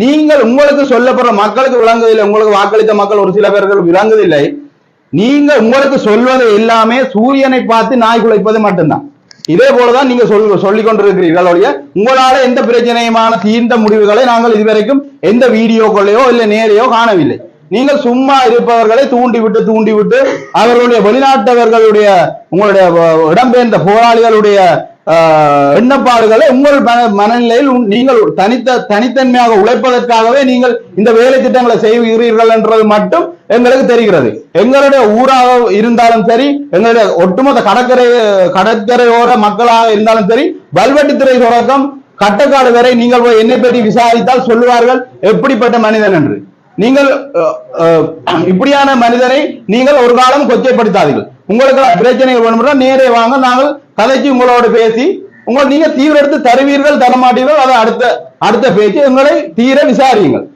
நீங்கள் உங்களுக்கு சொல்லப்படுற மக்களுக்கு விளங்குவதில்லை உங்களுக்கு வாக்களித்த மக்கள் ஒரு சில பேர்கள் விளங்குவதில்லை. நீங்க உங்களுக்கு சொல்வது எல்லாமே சூரியனை பார்த்து நாய் குலைப்பது மட்டும்தான். இதே போலதான் நீங்க சொல் சொல்லிக் கொண்டிருக்கிறீர்களுடைய உங்களால எந்த பிரச்சனையுமான தீர்ந்த முடிவுகளை நாங்கள் இதுவரைக்கும் எந்த வீடியோக்களையோ இல்லை நேரையோ காணவில்லை. நீங்கள் சும்மா இருப்பவர்களை தூண்டிவிட்டு தூண்டிவிட்டு அவர்களுடைய வெளிநாட்டவர்களுடைய உங்களுடைய இடம்பெயர்ந்த போராளிகளுடைய எண்ணப்பாடுகளை உங்கள் மனநிலையில் நீங்கள் தனித்த தனித்தன்மையாக உழைப்பதற்காகவே நீங்கள் இந்த வேலை திட்டங்களை செய்கிறீர்கள் என்றது மட்டும் எங்களுக்கு தெரிகிறது. எங்களுடைய ஊராக இருந்தாலும் சரி எங்களுடைய ஒட்டுமொத்த கடற்கரை கடற்கரையோர மக்களாக இருந்தாலும் சரி வல்வெட்டித்துறை தொடக்கம் கட்டக்காடு வரை நீங்கள் போய் என்னை பற்றி விசாரித்தால் சொல்லுவார்கள் எப்படிப்பட்ட மனிதன் என்று. நீங்கள் இப்படியான மனிதனை நீங்கள் ஒரு காலம் கொச்சைப்படுத்தாதீர்கள். உங்களுக்கு பிரச்சனைகள் வேணும்னா நேரே வாங்க நாங்கள் கதைக்கு உங்களோட பேசி உங்களை நீங்க தீவிர எடுத்து தருவீர்கள் தரமாட்டீர்கள் அதை அடுத்த அடுத்த பேச்சு. உங்களை தீர விசாரியுங்கள்.